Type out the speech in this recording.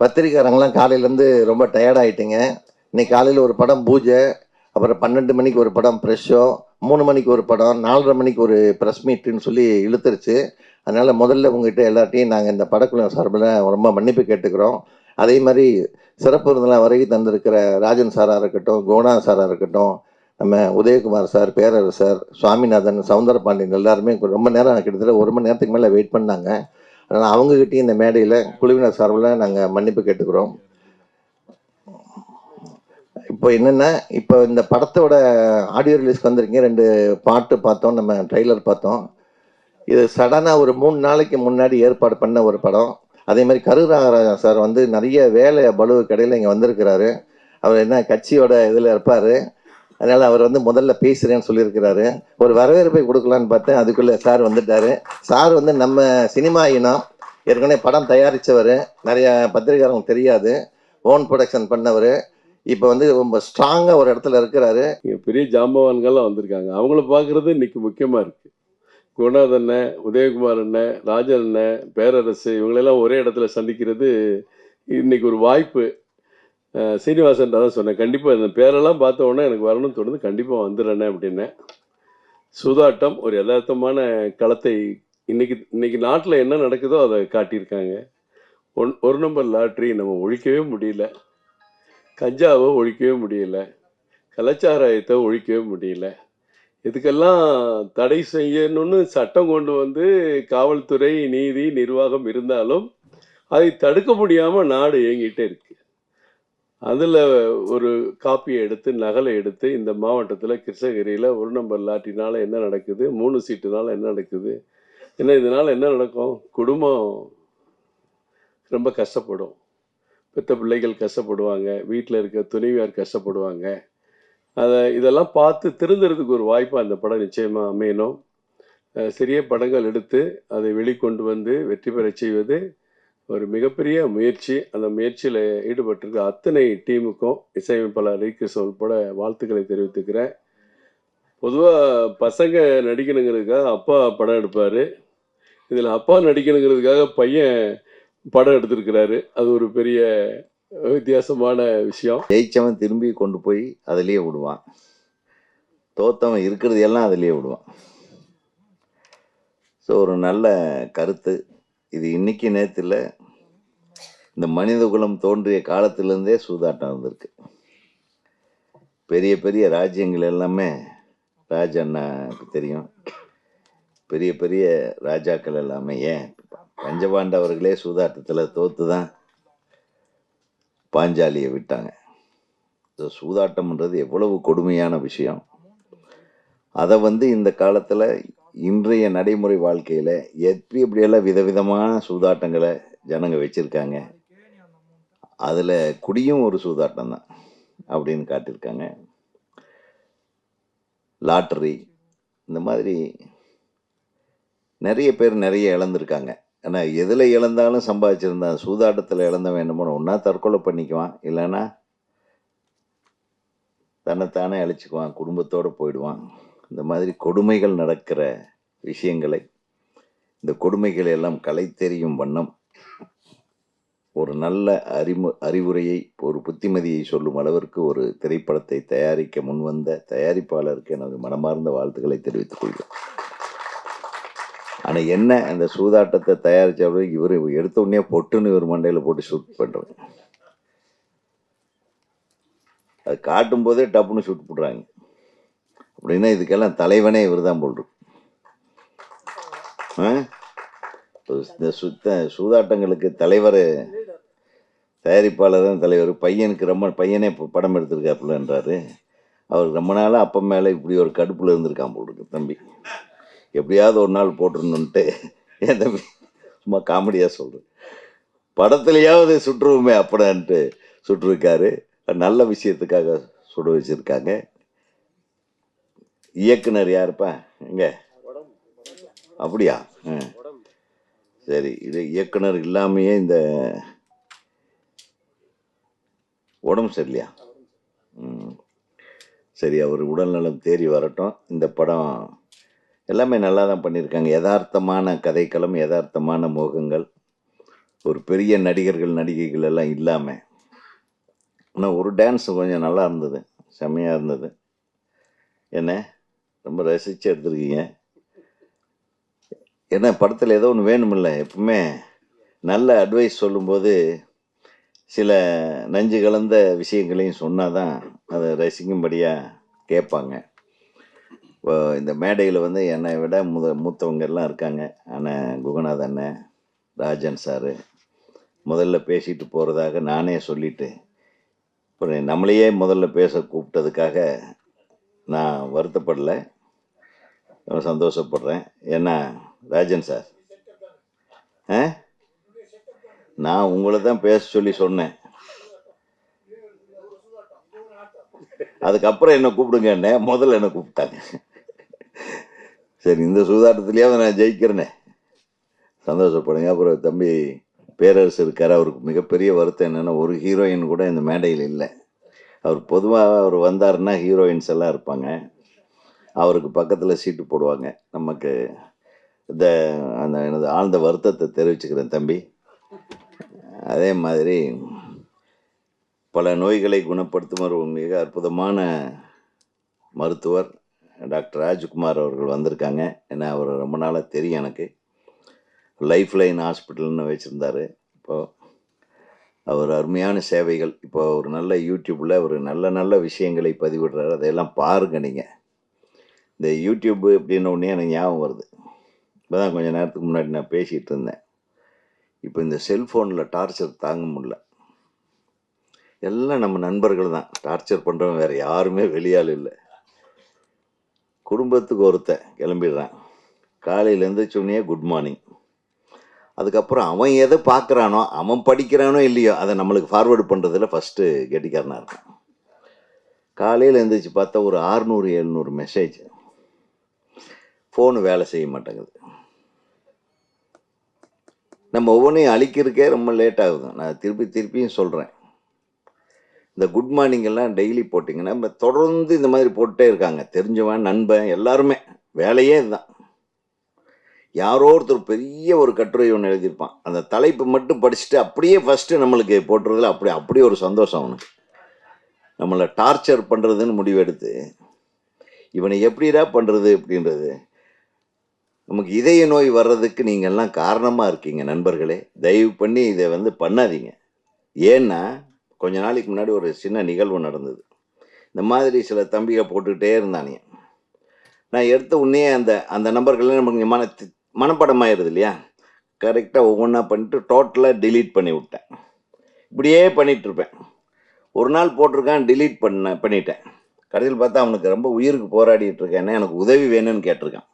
பத்திரிக்காரங்களாம் காலையிலேருந்து ரொம்ப டயர்டாயிட்டுங்க. இன்னைக்கு காலையில் ஒரு படம் பூஜை அப்புறம் பன்னெண்டு மணிக்கு ஒரு படம் ப்ரெஷ் ஷோ மூணு மணிக்கு ஒரு படம் நாலரை மணிக்கு ஒரு ப்ரெஸ் மீட்டுன்னு சொல்லி இழுத்துருச்சு. அதனால் முதல்ல உங்ககிட்ட எல்லாத்தையும் நாங்கள் இந்த படக்குழு சார்பில் ரொம்ப மன்னிப்பு கேட்டுக்கிறோம். அதே மாதிரி சிறப்பு விருந்தெல்லாம் வரைக்கும் தந்திருக்கிற ராஜன் சாராக இருக்கட்டும் கோனா சாராக இருக்கட்டும் நம்ம உதயகுமார் சார் பேரரசர் சுவாமிநாதன் சவுந்தரபாண்டியன் எல்லாருமே ரொம்ப நேரம் கிட்டத்தட்ட ஒரு மணி நேரத்துக்கு மேலே வெயிட் பண்ணாங்க. அதனால் அவங்ககிட்டயும் இந்த மேடையில் குழுவினர் சார்பில் நாங்கள் மன்னிப்பு கேட்டுக்கிறோம். இப்போ என்னென்னா இப்போ இந்த படத்தோட ஆடியோ ரிலீஸ்க்கு வந்திருக்கீங்க. ரெண்டு பாட்டு பார்த்தோம் நம்ம ட்ரெய்லர் பார்த்தோம். இது சடனாக ஒரு மூணு நாளைக்கு முன்னாடி ஏற்பாடு பண்ண ஒரு படம். அதே மாதிரி கருராகராஜா சார் வந்து நிறைய வேலை பலுவு கடையில் இங்கே வந்திருக்கிறாரு. அவர் என்ன கட்சியோட இதில் இருப்பார். அதனால் அவர் வந்து முதல்ல பேசுகிறேன்னு சொல்லியிருக்கிறாரு. ஒரு வரவேற்பை கொடுக்கலான்னு பார்த்தேன். அதுக்குள்ளே சார் வந்துட்டாரு. சார் வந்து நம்ம சினிமா இனம் ஏற்கனவே படம் தயாரித்தவர் நிறைய பத்திரிகாரங்களுக்கு தெரியாது. ஓன் ப்ரொடக்ஷன் பண்ணவர். இப்போ வந்து ரொம்ப ஸ்ட்ராங்காக ஒரு இடத்துல இருக்கிறாரு. பெரிய ஜாம்பவான்கள்லாம் வந்திருக்காங்க. அவங்கள பார்க்குறது இன்னைக்கு முக்கியமாக இருக்குது குணாத் அண்ணன் உதயகுமார் அண்ணன் ராஜன் அண்ணன் பேரரசு இவங்களெல்லாம் ஒரே இடத்துல சந்திக்கிறது இன்னைக்கு ஒரு வாய்ப்பு. சீனிவாசன் தான் சொன்னேன். கண்டிப்பாக இந்த பேரெல்லாம் பார்த்த உடனே எனக்கு வரணும்னு தோணுது கண்டிப்பாக வந்துடுறேனே அப்படின்னேன். சூதாட்டம் ஒரு யதார்த்தமான களத்தை இன்னைக்கு இன்னைக்கு நாட்டில் என்ன நடக்குதோ அதை காட்டியிருக்காங்க. ஒன் ஒரு நம்பர் லாட்ரி நம்ம ஒழிக்கவே முடியல. கஞ்சாவை ஒழிக்கவே முடியல. கலாச்சாரத்தை ஒழிக்கவே முடியல. இதுக்கெல்லாம் தடை செய்யணும்னு சட்டம் கொண்டு வந்து காவல்துறை நீதி நிர்வாகம் இருந்தாலும் அதை தடுக்க முடியாமல் நாடு இயங்கிட்டே இருக்குது அதில் ஒரு காப்பியை எடுத்து நகலை எடுத்து இந்த மாவட்டத்தில் கிருஷ்ணகிரியில் ஒரு நம்பர் லாட்டினால் என்ன நடக்குது? மூணு சீட்டுனால என்ன நடக்குது? ஏன்னா இதனால் என்ன நடக்கும்? குடும்பம் ரொம்ப கஷ்டப்படும். பெத்த பிள்ளைகள் கஷ்டப்படுவாங்க. வீட்டில் இருக்க துணைவியார் கஷ்டப்படுவாங்க. அதை இதெல்லாம் பார்த்து திருந்துறதுக்கு ஒரு வாய்ப்பாக அந்த படம் நிச்சயமாக அமையணும். சிறிய படங்கள் எடுத்து அதை வெளிக்கொண்டு வந்து வெற்றி பெறச் செய்வது ஒரு மிகப்பெரிய முயற்சி. அந்த முயற்சியில் ஈடுபட்டிருக்க அத்தனை டீமுக்கும் இசையமைப்பாளர் ரீகிருஷ்ணன் உட்பட வாழ்த்துக்களை தெரிவித்துக்கிறேன். பொதுவாக பசங்க நடிக்கணுங்கிறதுக்காக அப்பா படம் எடுப்பார். இதில் அப்பா நடிக்கணுங்கிறதுக்காக பையன் படம் எடுத்திருக்கிறாரு. அது ஒரு பெரிய வித்தியாசமான விஷயம். ஜெயிச்சவன் திரும்பி கொண்டு போய் அதுலேயே விடுவான். தோத்தவன் இருக்கிறது எல்லாம் அதிலேயே விடுவான். ஸோ ஒரு நல்ல கருத்து. இது இன்னைக்கு நேரத்தில் இந்த மனித குலம் தோன்றிய காலத்திலேருந்தே சூதாட்டம் இருந்திருக்கு பெரிய பெரிய ராஜ்யங்கள் எல்லாமே ராஜ அண்ணாக்கு தெரியும். பெரிய பெரிய ராஜாக்கள் எல்லாமே ஏன்? பஞ்சபாண்டவர்களே சூதாட்டத்தில் தோத்து தான் பாஞ்சாலியை விட்டாங்க. இந்த சூதாட்டம்ன்றது எவ்வளவு கொடுமையான விஷயம். அதை வந்து இந்த காலத்தில் இன்றைய நடைமுறை வாழ்க்கையில் எப்படி எப்படியெல்லாம் விதவிதமான சூதாட்டங்களை ஜனங்க வச்சுருக்காங்க அதில் குடியும் ஒரு சூதாட்டம் தான் அப்படின்னு காட்டியிருக்காங்க. லாட்டரி இந்த மாதிரி நிறைய பேர் நிறைய இழந்திருக்காங்க. ஆனால் எதில் இழந்தாலும் சம்பாதிச்சிருந்தான் சூதாட்டத்தில் இழந்தவன் என்ன ஒன்றா தற்கொலை பண்ணிக்குவான். இல்லைன்னா தன்னைத்தானே அழிச்சுக்குவான் குடும்பத்தோடு போயிடுவான். இந்த மாதிரி கொடுமைகள் நடக்கிற விஷயங்களை இந்த கொடுமைகளை எல்லாம் கலை தெரியும் வண்ணம் ஒரு நல்ல அறிமு அறிவுரையை ஒரு புத்திமதியை சொல்லும் அளவிற்கு ஒரு திரைப்படத்தை தயாரிக்க முன்வந்த தயாரிப்பாளருக்கு எனது மனமார்ந்த வாழ்த்துக்களை தெரிவித்துக் கொள்கிறேன். ஆனால் என்ன அந்த சூதாட்டத்தை தயாரித்தவர்கள் இவர் எடுத்த உடனே பொட்டுன்னு இவர் மண்டையில் போட்டு ஷூட் பண்ணுறாங்க அது காட்டும் போதே டப்புன்னு ஷூட் போடுறாங்க. அப்படின்னா இதுக்கெல்லாம் தலைவனே இவர் தான் போல்றோம் ஆ? இந்த சுத்த சூதாட்டங்களுக்கு தலைவர் தயாரிப்பாளர் தான் தலைவர். பையனுக்கு ரொம்ப பையனே இப்போ படம் எடுத்திருக்காப்புலன்றாரு அவர் ரொம்ப நாளாக அப்பா மேலே இப்படி ஒரு கடுப்பில் இருந்திருக்கான் போட்டுருக்கு தம்பி. எப்படியாவது ஒரு நாள் போட்டுருணுன்ட்டு என் தம்பி? சும்மா காமெடியாக சொல்கிறேன் படத்துலையாவது சுற்றுவோமே அப்படின்ட்டு சுட்டிருக்காரு நல்ல விஷயத்துக்காக சுட வச்சுருக்காங்க. இயக்குனர் யாருப்பா? எங்க? அப்படியா? ஆ. சரி இது இயக்குனர் இல்லாமையே இந்த உடம்பு சரியில்லையா? ம். சரி அவர் உடல்நலம் தேறி வரட்டும். இந்த படம் எல்லாமே நல்லா தான் பண்ணியிருக்காங்க. யதார்த்தமான கதைக்களம் யதார்த்தமான முகங்கள். ஒரு பெரிய நடிகர்கள் நடிகைகள் எல்லாம் இல்லாமல் ஆனால் ஒரு டான்ஸ் கொஞ்சம் நல்லா இருந்தது. செம்மையாக இருந்தது. என்ன? ரொம்ப ரசித்து எடுத்துருக்கீங்க. என்ன படத்தில் ஏதோ ஒன்று வேணுமில்ல? எப்பவுமே நல்ல அட்வைஸ் சொல்லும்போது சில நஞ்சு கலந்த விஷயங்களையும் சொன்னால் தான் அதை ரசிக்கும்படியாக கேட்பாங்க. இப்போ இந்த மேடையில் வந்து என்னை விட முத மூத்தவங்க எல்லாம் இருக்காங்க. அண்ணன் குகநாத் அண்ணன் ராஜன் சாரு. முதல்ல பேசிட்டு போகிறதாக நானே சொல்லிட்டு அப்புறம் நம்மளையே முதல்ல பேச கூப்பிட்டதுக்காக நான் வருத்தப்படலை. சந்தோஷப்படுறேன். ஏன்னா ராஜன் சார். ஆ? நான் உங்களை தான் பேச சொல்லி சொன்னேன். அதுக்கப்புறம் என்ன கூப்பிடுங்கண்ணே முதல்ல என்ன கூப்பிட்டாங்க. சரி இந்த சூதாட்டத்துலேயாவது நான் ஜெயிக்கிறேனே. சந்தோஷப்படுங்க. அப்புறம் தம்பி பேரரசு இருக்கார். அவருக்கு மிகப்பெரிய வருத்தம் என்னென்னா ஒரு ஹீரோயின் கூட இந்த மேடையில் இல்லை. அவர் பொதுவாக அவர் வந்தாருன்னா ஹீரோயின்ஸ் எல்லாம் இருப்பாங்க. அவருக்கு பக்கத்தில் சீட்டு போடுவாங்க. நமக்கு இந்த அந்த எனது ஆழ்ந்த வருத்தத்தை தெரிவிச்சுக்கிறேன் தம்பி. அதே மாதிரி பல நோய்களை குணப்படுத்தும் ஒரு மிக அற்புதமான மருத்துவர் டாக்டர் ராஜ்குமார் அவர்கள் வந்திருக்காங்க. ஏன்னா அவர் ரொம்ப நாளாக தெரியும் எனக்கு. லைஃப் லைன் ஹாஸ்பிட்டல்னு வச்சுருந்தாரு. இப்போது அவர் அருமையான சேவைகள். இப்போ ஒரு நல்ல யூடியூப்பில் ஒரு நல்ல நல்ல விஷயங்களை பதிவிடுறாரு. அதையெல்லாம் பாருங்க நீங்கள் இந்த யூடியூப்பு அப்படின்னு ஒன்றே எனக்கு ஞாபகம் வருது. இப்போ தான் கொஞ்சம் நேரத்துக்கு முன்னாடி நான் பேசிகிட்டு இருந்தேன். இப்போ இந்த செல்ஃபோனில் டார்ச்சர் தாங்க முடியல. எல்லாம் நம்ம நண்பர்கள் தான். டார்ச்சர் பண்ணுறவன் வேறு யாருமே வெளியால் இல்லை. குடும்பத்துக்கு ஒருத்தன் கிளம்பிடுறான். காலையில் எழுந்திரிச்சோடனே குட் மார்னிங் அதுக்கப்புறம் அவன் எதை பார்க்குறானோ அவன் படிக்கிறானோ இல்லையோ அதை நம்மளுக்கு ஃபார்வேர்டு பண்ணுறதுல ஃபஸ்ட்டு கெட்டிக்காரனாக இருக்கான். காலையில் எழுந்திரிச்சு பார்த்தா ஒரு ஆறுநூறு எழுநூறு மெசேஜ் ஃபோனு வேலை செய்ய மாட்டேங்குது. நம்ம ஒவ்வொன்றையும் அழிக்கிறதுக்கே ரொம்ப லேட் ஆகுது. நான் திருப்பி திருப்பியும் சொல்கிறேன் இந்த குட் மார்னிங் எல்லாம் டெய்லி போட்டிங்கன்னா நம்ம தொடர்ந்து இந்த மாதிரி போட்டுட்டே இருக்காங்க. தெரிஞ்சவன் நண்பன் எல்லாருமே. வேலையே இதுதான். யாரோ ஒருத்தர் பெரிய ஒரு கட்டுரை ஒன்று எழுதியிருப்பான். அந்த தலைப்பு மட்டும் படிச்சுட்டு அப்படியே ஃபஸ்ட்டு நம்மளுக்கு போட்டுறதுல அப்படி அப்படி ஒரு சந்தோஷம் அவனுக்கு. நம்மளை டார்ச்சர் பண்ணுறதுன்னு முடிவெடுத்து இவனை எப்படிடா பண்ணுறது அப்படின்றது நமக்கு இதய நோய் வர்றதுக்கு நீங்கள் எல்லாம் காரணமாக இருக்கீங்க நண்பர்களே. தயவு பண்ணி இதை வந்து பண்ணாதீங்க. ஏன்னா கொஞ்ச நாளைக்கு முன்னாடி ஒரு சின்ன நிகழ்வு நடந்தது. இந்த மாதிரி சில தம்பியை போட்டுக்கிட்டே இருந்தானே நான் எடுத்த உடனே அந்த அந்த நம்பர்கள்லாம் நமக்கு மன மனப்படமாயிருது இல்லையா? கரெக்டாக ஒவ்வொன்றா பண்ணிட்டு டோட்டலாக டிலீட் பண்ணி விட்டேன். இப்படியே பண்ணிகிட்ருப்பேன் ஒரு நாள் போட்டிருக்கான் டிலீட் பண்ண பண்ணிட்டேன். கடைசியில் பார்த்தா அவனுக்கு ரொம்ப உயிருக்கு போராடிட்டு இருக்கேன். எனக்கு உதவி வேணும்னு கேட்டிருக்கான்.